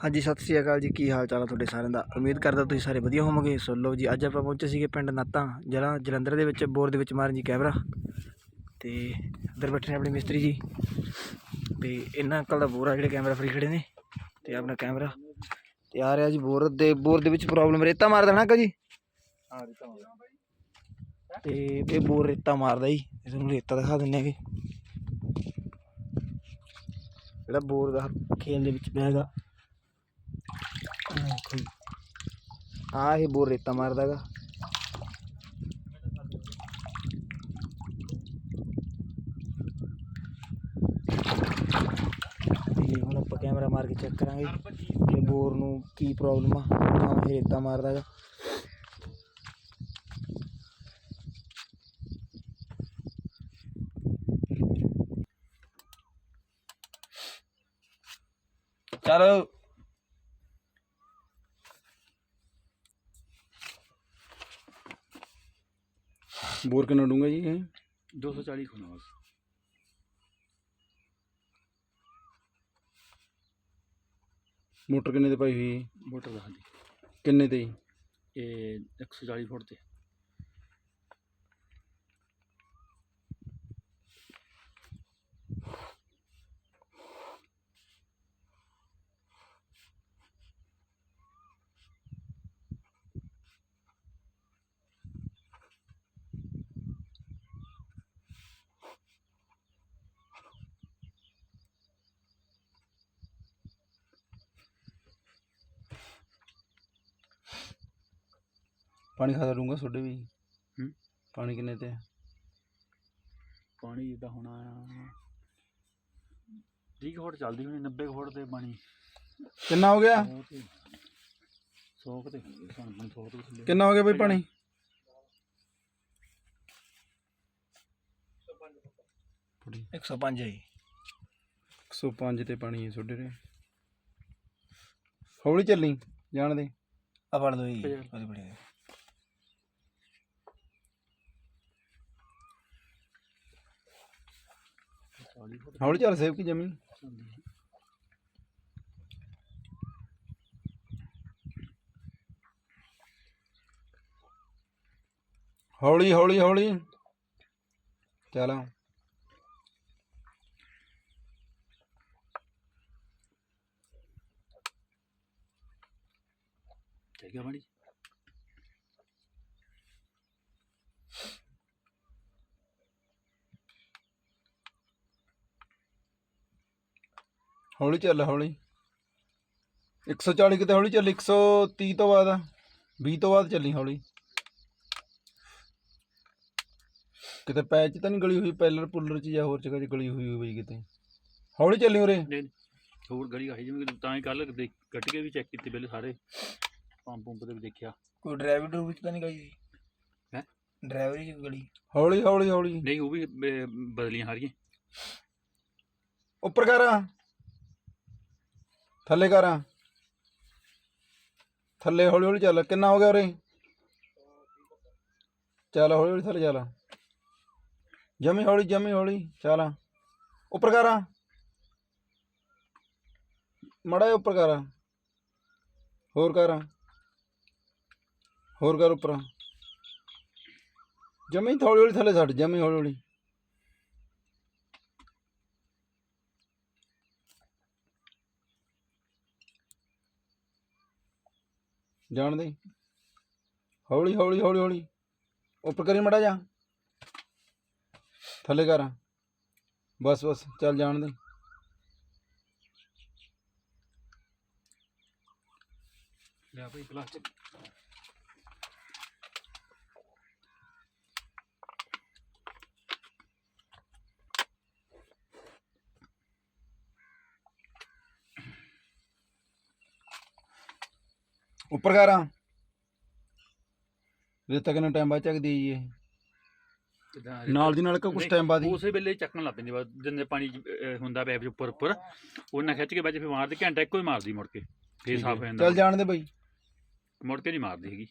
ਹਾਂਜੀ ਸਤਿ ਸ੍ਰੀ ਅਕਾਲ ਜੀ। ਕੀ ਹਾਲ ਚਾਲ ਆ ਤੁਹਾਡੇ ਸਾਰਿਆਂ ਦਾ? ਉਮੀਦ ਕਰਦਾ ਤੁਸੀਂ ਸਾਰੇ ਵਧੀਆ ਹੋਵੋਗੇ। ਸੋ ਲਓ ਜੀ ਅੱਜ ਆਪਾਂ ਪਹੁੰਚੇ ਸੀਗੇ ਪਿੰਡ ਨਾਤਾਂ ਜ਼ਿਲ੍ਹਾ ਜਲੰਧਰ ਦੇ ਵਿੱਚ ਬੋਰ ਦੇ ਵਿੱਚ ਮਾਰਨ ਜੀ ਕੈਮਰਾ। ਤੇ ਅੰਦਰ ਬੈਠੇ ਨੇ ਆਪਣੇ ਮਿਸਤਰੀ ਜੀ। ਤੇ ਇਹਨਾਂ ਅੰਕਲ ਦਾ ਬੋਰ ਆ ਜਿਹੜੇ ਕੈਮਰਾ ਫਰੀ ਖੜੇ ਨੇ। ਤੇ ਆਪਣਾ ਕੈਮਰਾ। ਤੇ ਆ ਰਿਹਾ ਜੀ ਬੋਰ ਦੇ ਬੋਰ ਦੇ ਵਿੱਚ ਪ੍ਰੋਬਲਮ ਰੇਤਾ ਮਾਰਦਾ ਨਾ ਅੰਕਲ ਜੀ। ਹਾਂ ਰਿਤਾ ਤੇ ਇਹ ਬੋਰ ਰੇਤਾ ਮਾਰਦਾ ਜੀ। ਇਹ ਤੁਹਾਨੂੰ ਰੇਤਾ ਦਿਖਾ ਦਿੰਨੇ ਹੈਗੇ। ਜਿਹੜਾ ਬੋਰ ਦਾ ਖੇਲ ਦੇ ਵਿੱਚ ਪਿਆ ਹੈਗਾ। ਆ ਇਹ ਬੋਰ ਰੇਤਾ ਮਾਰਦਾ ਹੈਗਾ ਤੇ ਹੁਣ ਆਪਾਂ ਕੈਮਰਾ ਮਾਰ ਕੇ ਚੈੱਕ ਕਰਾਂਗੇ ਕਿ ਬੋਰ ਨੂੰ ਕੀ ਪ੍ਰੋਬਲਮ ਆ ਤਾਂ ਇਹ ਰੇਤਾ ਮਾਰਦਾ ਹੈਗਾ ਚਲੋ ਬੋਰ ਕਿੰਨਾ ਡੂੰਗਾ ਜੀ ਇਹ 240 ਖੁਣਾ ਬਸ ਮੋਟਰ ਕਿੰਨੇ ਤੇ ਪਾਈ ਹੋਈ ਹੈ? ਮੋਟਰ ਦਾ ਹਾਂਜੀ ਕਿੰਨੇ ਤੇ ਜੀ? ਇਹ 140 ਫੁੱਟ ਤੇ ਪਾਣੀ ਖਾਦਾ ਡੂੰਗਾ ਤੁਹਾਡੇ ਵੀ। ਹੂੰ। ਪਾਣੀ ਕਿੰਨੇ ਤੇ? ਪਾਣੀ ਜਿੱਦਾਂ ਹੋਣਾ 30 ਕੁ ਫੁੱਟ ਚੱਲਦੀ ਹੋਣੀ 90 ਕੁ ਫੁੱਟ ਤੇ ਪਾਣੀ। ਕਿੰਨਾ ਹੋ ਗਿਆ? ਉਹ ਤੇ। 100 ਕੁ ਤੇ। ਸਾਨੂੰ ਪਾਣੀ 100 ਤੋਂ ਥੱਲੇ। ਕਿੰਨਾ ਹੋ ਗਿਆ ਬਈ ਪਾਣੀ? 105 ਹੈ ਜੀ। 105 ਤੇ ਪਾਣੀ ਹੈ ਤੁਹਾਡੇ ਦੇ ਹੌਲੀ ਚੱਲੀ ਜਾਣ ਦੇ। ਆ ਫੜ ਲਓ ਜੀ। ਉਹਦੇ ਬੜੇ ਚਾਲੀ ਫੁੱਟ ਹੌਲੀ ਚੱਲ ਸੇਵ ਕੀ ਜਮੀ ਹੌਲੀ ਹੌਲੀ ਹੌਲੀ। ਚੱਲ। ਠੀਕ ਹੈ ਪਾਣੀ ਹੌਲੀ ਚੱਲ ਹੌਲੀ। 140 ਕਿਤੇ ਹੌਲੀ ਚੱਲ 130 ਤੋਂ ਬਾਅਦ 20 ਤੋਂ ਬਾਅਦ ਚੱਲੀ ਹੌਲੀ। ਕਿਤੇ ਪੈਚ ਤਾਂ ਨਹੀਂ ਗਲੀ ਹੋਈ ਪੈਲਰ ਪੁੱਲਰ ਚ ਜਾਂ ਹੋਰ ਜਗ੍ਹਾ 'ਚ ਗਲੀ ਹੋਈ ਹੋਈ ਕਿਤੇ। ਹੌਲੀ ਚੱਲੀ ਉਰੇ। ਨਹੀਂ ਹੋਰ ਗਲੀ ਆਈ ਜਿਵੇਂ ਕਿ ਤਾਂ ਹੀ ਕੱਲ ਕੱਟ ਕੇ ਵੀ ਚੈੱਕ ਕੀਤੇ ਪਹਿਲੇ ਸਾਰੇ। ਪੰਪ ਪੰਪ ਤੇ ਵੀ ਦੇਖਿਆ। ਕੋਈ ਡਰਾਈਵਰ ਡਰੂ ਵਿੱਚ ਤਾਂ ਨਹੀਂ ਗਈ ਸੀ? ਹੈਂ? ਡਰਾਈਵਰ ਹੀ ਗਲੀ। ਹੌਲੀ ਹੌਲੀ ਹੌਲੀ। ਨਹੀਂ ਉਹ ਵੀ ਬਦਲੀਆਂ ਸਾਰੀਆਂ ਉੱਪਰ ਕਰ। ਥੱਲੇ ਕਰ। ਥੱਲੇ ਹੌਲੀ ਹੌਲੀ ਚੱਲ। ਕਿੰਨਾ ਹੋ ਗਿਆ ਉਰੇ? ਚੱਲ ਹੌਲੀ ਹੌਲੀ ਥੱਲੇ ਚੱਲ। ਜਮੀ ਹੌਲੀ ਜਮੀ ਹੌਲੀ ਚੱਲ। ਉੱਪਰ ਕਰ। ਮੜਾ ਜਿਹਾ ਉੱਪਰ ਕਰਾਂ। ਹੋਰ ਕਰਾਂ। ਹੋਰ ਕਰ ਉੱਪਰ। ਜਮੀ ਹੌਲੀ ਹੌਲੀ ਥੱਲੇ ਛੱਡ, ਜਮੀ ਹੌਲੀ ਹੌਲੀ। ਜਾਣ ਦੇ ਹੌਲੀ ਹੌਲੀ ਹੌਲੀ ਹੌਲੀ। ਉੱਪਰ ਕਰੀ ਮੜਾ ਜਾ ਥੱਲੇ ਕਰ। ਬਸ ਬਸ, ਚੱਲ ਜਾਣ ਦੇ ਲਿਆ ਭਾਈ ਪਲਾਸਟਿਕ। ਉੱਪਰ ਕਰ। ਰੇਤਾ ਕਿੰਨਾ ਟਾਈਮ ਬਾਅਦ ਚੱਕਦੀ ਜੀ ਇਹ। ਕਿੱਦਾਂ ਨਾਲ ਦੀ ਨਾਲ ਕਿ ਕੁਝ ਟਾਈਮ ਬਾਅਦ ਹੀ। ਉਸੇ ਵੇਲੇ ਚੱਕਣ ਲੱਗ ਪੈਂਦੀ ਜਿੰਨੇ ਪਾਣੀ ਅਹ, ਹੁੰਦਾ ਪਿਆ ਉੱਪਰ ਉੱਪਰ। ਉਹਨਾਂ ਖਿੱਚ ਕੇ ਬਾਅਦ 'ਚ ਫਿਰ ਮਾਰਦੀ ਘੰਟਾ ਇੱਕੋ ਹੀ ਮਾਰਦੀ ਮੁੜ ਕੇ। ਫੇਰ ਸਾਫ਼ ਹੈ। ਹੋ ਚੱਲ ਜਾਂਦਾ। ਜਾਣ ਦੇ ਬਈ। ਮੁੜ ਕੇ ਨਹੀਂ ਮਾਰਦੀ ਹੈਗੀ।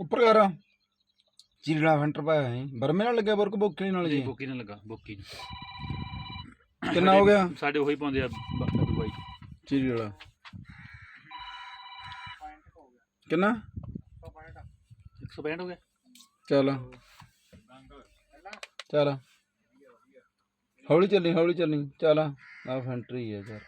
ਉੱਪਰ ਕਰ। ਚੀਰੜਾ ਫੈਂਟਰ ਪਾਇਆ ਹੈ ਬਰਮੇ ਨਾਲ ਲੱਗਿਆ ਬਰਕ ਬੋਕੇ ਨਾਲ ਜੀ? ਬੋਕੀ ਨਾਲ ਲੱਗਾ ਬੋਕੀ ਕਿੰਨਾ ਹੋ ਗਿਆ? ਸਾਡੇ ਉਹੀ ਪਾਉਂਦੇ ਆ ਬ- ਦਵਾਈ ਚੀਰੀ ਵਾਲਾ। ਕਿੰਨਾ? 165 ਹੋ ਗਿਆ। ਚੱਲ। ਚੱਲ। ਹੌਲੀ ਚੱਲੀ ਹੌਲੀ ਚੱਲੀ। ਚੱਲ ਆ ਫੈਂਟਰੀ ਹੈ ਯਾਰ।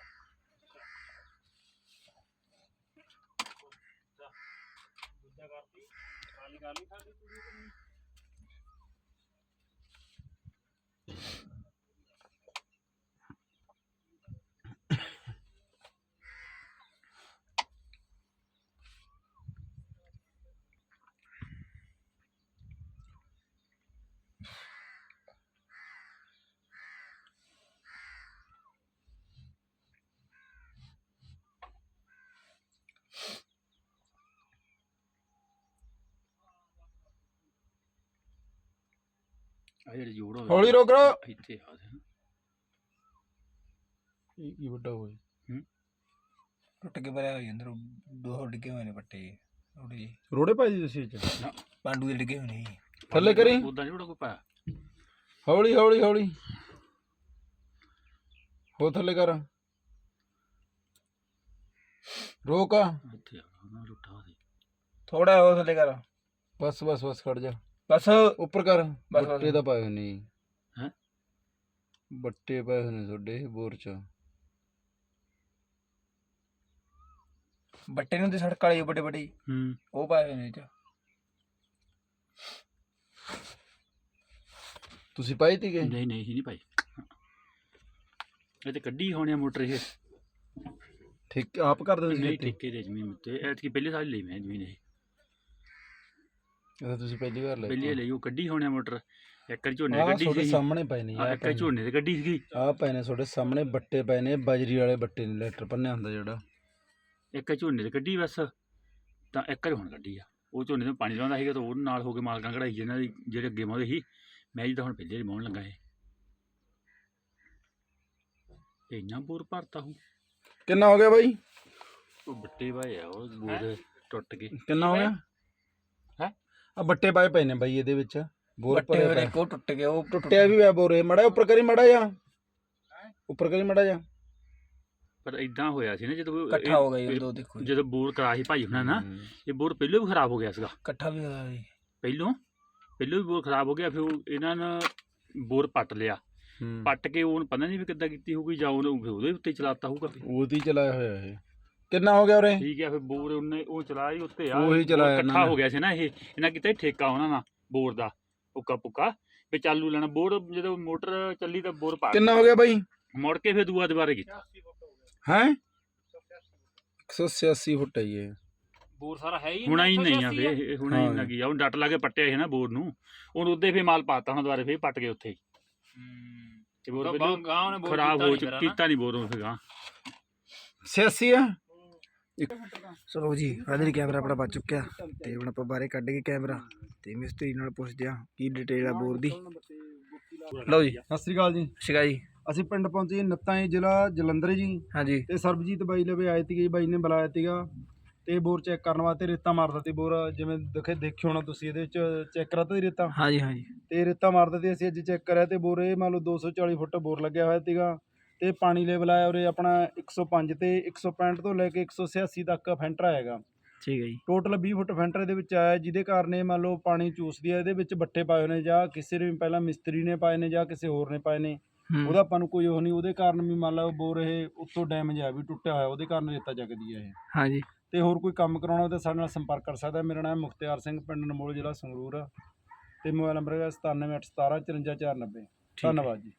ਆ ਜਿਹੜੇ ਜੋੜ ਹੋ ਹੌਲੀ ਰੋਕ ਰੋ ਇੱਥੇ ਆ ਦੇ। ਇਹ ਕੀ ਵੱਡਾ ਹੋਏ ਟੁੱਟ ਕੇ ਭਰਿਆ ਹੋਈ ਅੰਦਰ ਦੋ ਡਿੱਗੇ ਹੋਏ ਨੇ ਪੱਟੇ। ਥੋੜੇ ਜਿਹੇ ਰੋੜੇ ਪਾਈ ਤੁਸੀਂ ਇਹ ਚ ਪਾਂਡੂ ਦੇ ਡਿੱਗੇ ਹੋਏ ਨੇ। ਥੱਲੇ ਕਰੀ। ਉਦਾਂ ਜਿਹੜਾ ਕੋਈ ਪਾਇਆ? ਹੌਲੀ ਹੌਲੀ ਹੌਲੀ। ਹੋ ਥੱਲੇ ਕਰ। ਰੋਕ। ਆ ਇੱਥੇ ਆ ਉਹਨਾਂ ਲੁੱਟਾ ਦੇ। ਥੋੜਾ ਹੋਰ ਥੱਲੇ ਕਰ। ਬਸ ਬਸ ਬਸ ਖੜ ਜਾ। ਬਸ। ਉੱਪਰ ਕਰ। ਬਸ। ਬੱਟੇ ਦਾ ਪਾਏ ਹੋਏ ਨੇ ਹੈਂ? ਬੱਟੇ ਪਾਏ ਹੋਏ ਨੇ ਤੁਹਾਡੇ ਬੋਰ ਚ। ਬੱਟੇ ਨੂੰ ਤੇ ਸੜਕ ਵਾਲੇ ਵੱਡੇ ਵੱਡੇ। ਹੂੰ। ਉਹ ਪਾਏ ਹੋਏ ਨੇ ਇਹ ਚ। ਤੁਸੀਂ ਪਾਈ ਤੀਗੇ? ਨਹੀਂ ਨਹੀਂ ਇਹ ਨਹੀਂ ਭਾਈ ਇਹ ਤੇ ਕੱਢੀ ਹੋਣੀ ਆ ਮੋਟਰ ਇਹ। ਠੀਕ ਆਪ ਕਰ ਦਿੰਦੇ ਨਹੀਂ ਠੇਕੇ ਦੇ ਜ਼ਮੀਨ ਉੱਤੇ। ਐਤਕੀ ਪਹਿਲੇ ਸਾਲ ਲਈ ਮੈਂ ਜ਼ਮੀਨ ਇਹ। ਇਹ ਤਾਂ ਤੁਸੀਂ ਪਹਿਲੀ ਵਾਰ ਲੈ ਪਹਿਲੇ ਲਈ ਉਹ ਕੱਢੀ ਹੋਣੀ ਆ ਮੋਟਰ। ਇੱਕ ਝੋਨੇ ਦੀ ਆਹ ਕੱਢੀ ਤੁਹਾਡੇ ਸੀ ਸਾਹਮਣੇ ਪਏ ਨੇ ਆ ਇੱਕ ਝੋਨੇ ਦੀ ਕੱਢੀ ਸੀਗੀ। ਆ ਪਏ ਨੇ ਤੁਹਾਡੇ ਸਾਹਮਣੇ ਬੱਟੇ ਪਏ ਨੇ ਬਜਰੀ ਵਾਲੇ ਬੱਟੇ ਨੇ ਲੈਟਰ ਪੰਨਿਆ ਹੁੰਦਾ ਜਿਹੜਾ। ਇੱਕ ਝੋਨੇ ਦੀ ਕੱਢੀ ਬਸ ਤਾਂ ਇੱਕ ਹੁਣ ਕੱਢੀ ਆ। ਉਹ ਝੋਨੇ ਤੇ ਪਾਣੀ ਲਾਉਂਦਾ ਸੀਗਾ ਤਾਂ ਉਹਦੇ ਨਾਲ ਹੋ ਕੇ ਮਾਲਕਾਂ ਕਢਾਈ ਜਿਹਨਾਂ ਦੀ ਜਿਹੜੇ ਅੱਗੇ ਮਾਉਂਦੇ ਸੀ। ਮੈਂ ਜੀ ਤਾਂ ਹੁਣ ਪਹਿਲੇ ਵਾਰੀ ਮਾਉਣ ਲੱਗਾ ਇਹ। ਤੇ ਇੰਨਾ ਬੋਰ ਭਰਤਾ ਹੂੰ। ਕਿੰਨਾ ਹੋ ਗਿਆ ਬਾਈ? ਉਹ ਬੱਟੇ ਵਾਏ ਆ ਉਹ ਬੋਰ ਟੁੱਟ ਗਏ। ਕਿੰਨਾ ਹੋ ਗਿਆ? ਆ ਬੱਟੇ ਪਾਏ ਪਏ ਨੇ ਬਾਈ ਇਹਦੇ ਵਿੱਚ ਬੋਰ ਬੱਟੇ ਭਰੇ ਪਏ। ਕੋ ਟੁੱਟ ਗਏ ਉਹ ਟੁੱਟਿਆ ਵੀ ਹੋਇਆ ਬੋਰ ਇਹ ਮੜਾ ਉੱਪਰ ਕਰੀ ਮੜਾ ਜਾ ਉੱਪਰ ਕਰੀ ਮੜਾ ਜਾ ਪਰ ਇਦਾਂ ਹੋਇਆ ਸੀ ਨਾ ਜਦੋਂ ਇਹ- ਇਕੱਠਾ ਹੋ ਗਿਆ ਦੋ ਦੇਖੋ ਜੀ। ਜਦੋਂ ਬੋਰ ਕਰਾ ਸੀ ਭਾਈ ਹੁਣਾਂ ਨਾ ਇਹ ਬੋਰ ਪਹਿਲਾਂ ਵੀ ਖਰਾਬ ਹੋ ਗਿਆ ਸੀਗਾ। ਇਕੱਠਾ ਵੀ ਹੋਇਆ ਜੀ। ਪਹਿਲੋਂ ਪਹਿਲੋਂ ਵੀ ਬੋਰ ਖਰਾਬ ਹੋ ਗਿਆ ਫਿਰ ਉਹ ਇਹਨਾਂ ਨੇ ਬੋਰ ਪੱਟ ਲਿਆ। ਪੱਟ ਕੇ ਉਹਨੂੰ ਪਤਾ ਨਹੀਂ ਵੀ ਕਿੱਦਾਂ ਕੀਤੀ ਹੋਊਗੀ ਜਾਂ ਉਹਨੂੰ ਫਿਰ ਉਹਦੇ ਉੱਤੇ ਚਲਾਤਾ ਹੋਊਗਾ। ਉਹਦੀ ਚਲਾਇਆ ਹੋਇਆ ਇਹ। ਕਿੰਨਾ ਹੋ ਗਿਆ ਉਰੇ? ਠੀਕ ਹੈ ਫਿਰ ਬੋਰ ਉਹਨੇ ਉਹ ਹੀ ਉੱਤੇ ਆ। ਉਹੀ ਚਲਾਇਆ ਇਕੱਠਾ ਨੇ। ਹੋ ਗਿਆ ਸੀ ਨਾ ਇਹ ਇਹਨਾਂ ਕੀਤਾ ਠੇਕਾ ਉਹਨਾਂ ਨਾਲ ਬੋਰ ਦਾ ਉੱਕਾ ਪੁੱਕਾ ਵੀ ਚਾਲੂ ਲੈਣਾ ਬੋਰ ਜਦੋਂ ਮੋਟਰ ਚੱਲੀ ਤਾਂ ਬੋਰ ਪਾ ਕਿੰਨਾ ਹੋ ਗਿਆ ਬਾਈ? ਮੁੜ ਕੇ ਫਿਰ ਦੂਆ ਦੁਬਾਰੇ ਕੀਤਾ। ਹੈ? 186 ਫੁੱਟ ਹੈ ਇਹ। ਬੋਰ ਸਾਰਾ ਹੈ ਹੀ ਹੁਣਾ ਹੀ ਨਹੀਂ ਆ ਫੇ ਹੁਣਾ ਹੀ। ਲੱਗੀ ਆ। ਉਹ ਡੱਟ ਲਾ ਕੇ ਪੱਟਿਆ ਸੀ ਨਾ ਬੋਰ ਨੂੰ। ਉਹਨੂੰ ਉੱਦੇ ਫੇ ਮਾਲ ਪਾਤਾ ਹੁਣ ਦੁਬਾਰੇ ਫੇ ਪੱਟ ਕੇ ਉੱਥੇ। ਹੀ। ਤੇ ਬੋਰ ਖਰਾਬ ਕੀਤਾ ਹੋ ਨੀ ਚੁੱਕੀ? ਕੀਤਾ ਨਹੀਂ ਬੋਰ ਉਹ ਫੇ ਗਾਂ 86 ਆ? ਚਲੋ ਜੀ ਫਾਈਨਲੀ ਕੈਮਰਾ ਆਪਣਾ ਬਚ ਚੁੱਕਿਆ। ਤੇ ਹੁਣ ਆਪਾਂ ਬਾਹਰੇ ਕੱਢ ਕੇ ਕੈਮਰਾ ਤੇ ਮਿਸਤਰੀ ਨਾਲ ਪੁੱਛਦੇ ਆ ਕੀ ਡਿਟੇਲ ਆ ਬੋਰ ਦੀ। ਲਓ ਜੀ ਸਤਿ ਸ੍ਰੀ ਅਕਾਲ ਜੀ। ਸ਼ਿਕਾ ਜੀ। ਅਸੀਂ ਪਿੰਡ ਪਹੁੰਚੇ ਨੱਤਾਂ ਜ਼ਿਲ੍ਹਾ ਜਲੰਧਰ ਜੀ। ਹਾਂਜੀ। ਤੇ ਸਰਬਜੀਤ ਬਾਈ ਲਵੇ ਆਏ ਸੀਗੇ ਬਾਈ ਨੇ ਬੁਲਾਇਆ ਸੀਗਾ। ਤੇ ਬੋਰ ਚੈੱਕ ਕਰਨ ਵਾਸਤੇ ਰੇਤਾ ਮਾਰਦਾ ਤੇ ਬੋਰ। ਜਿਵੇਂ ਦੇਖੇ ਦੇਖਿਓ ਹੋਣਾ ਤੁਸੀਂ ਇਹਦੇ ਵਿੱਚ ਚੈੱਕ ਕਰਾਤਾ ਸੀ ਰੇਤਾ? ਹਾਂਜੀ ਹਾਂਜੀ। ਤੇ ਰੇਤਾ ਮਾਰਦਾ ਤੇ ਅਸੀਂ ਅੱਜ ਚੈੱਕ ਕਰਿਆ ਤੇ ਬੋਰ ਇਹ ਮੰਨ ਲਓ 240 ਫੁੱਟ ਬੋਰ ਲੱਗਿਆ ਹੋਇਆ ਸੀਗਾ। ਤੇ ਪਾਣੀ ਲੈਵਲ ਆਇਆ ਉਰੇ ਆਪਣਾ 105 ਤੇ 165 ਤੋਂ ਲੈ ਕੇ 186 ਤੱਕ ਫੈਂਟਰ ਆਏਗਾ। ਠੀਕ ਹੈ ਜੀ। ਟੋਟਲ 20 ਫੁੱਟ ਫੈਂਟਰ ਇਹਦੇ ਵਿੱਚ ਆਇਆ ਜਿਹਦੇ ਕਾਰਨ ਇਹ ਮੰਨ ਲਓ ਪਾਣੀ ਚੂਸਦੀ ਹੈ ਇਹਦੇ ਵਿੱਚ ਬੱਟੇ ਪਾਏ ਹੋਏ ਨੇ ਜਾਂ ਕਿਸੇ ਨੇ ਪਹਿਲਾਂ ਮਿਸਤਰੀ ਨੇ ਪਾਏ ਨੇ ਜਾਂ ਕਿਸੇ ਹੋਰ ਨੇ ਪਾਏ ਨੇ। ਉਹਦਾ ਆਪਾਂ ਨੂੰ ਕੋਈ ਉਹ ਨਹੀਂ ਉਹਦੇ ਕਾਰਨ ਵੀ ਮੰਨ ਲਓ ਬੋਰ ਇਹ ਉੱਤੋਂ ਡੈਮੇਜ ਆ ਵੀ ਟੁੱਟਿਆ ਹੋਇਆ ਉਹਦੇ ਕਾਰਨ ਰੇਤਾ ਜਗਦੀ ਹੈ ਇਹ। ਹਾਂਜੀ ਤੇ ਹੋਰ ਕੋਈ ਕੰਮ ਕਰਾਉਣਾ ਤਾਂ ਸਾਡੇ ਨਾਲ ਸੰਪਰਕ ਕਰ ਸਕਦਾ। ਮੇਰਾ ਨਾਮ ਮੁਖਤਿਆਰ ਸਿੰਘ ਪਿੰਡ ਨਮੋਲ ਜ਼ਿਲ੍ਹਾ ਸੰਗਰੂਰ ਆ। ਤੇ ਮੋਬਾਈਲ ਨੰਬਰ ਹੈ 9781175490 ਠੀਕ ਹੈ। ਧੰਨਵਾਦ ਜੀ।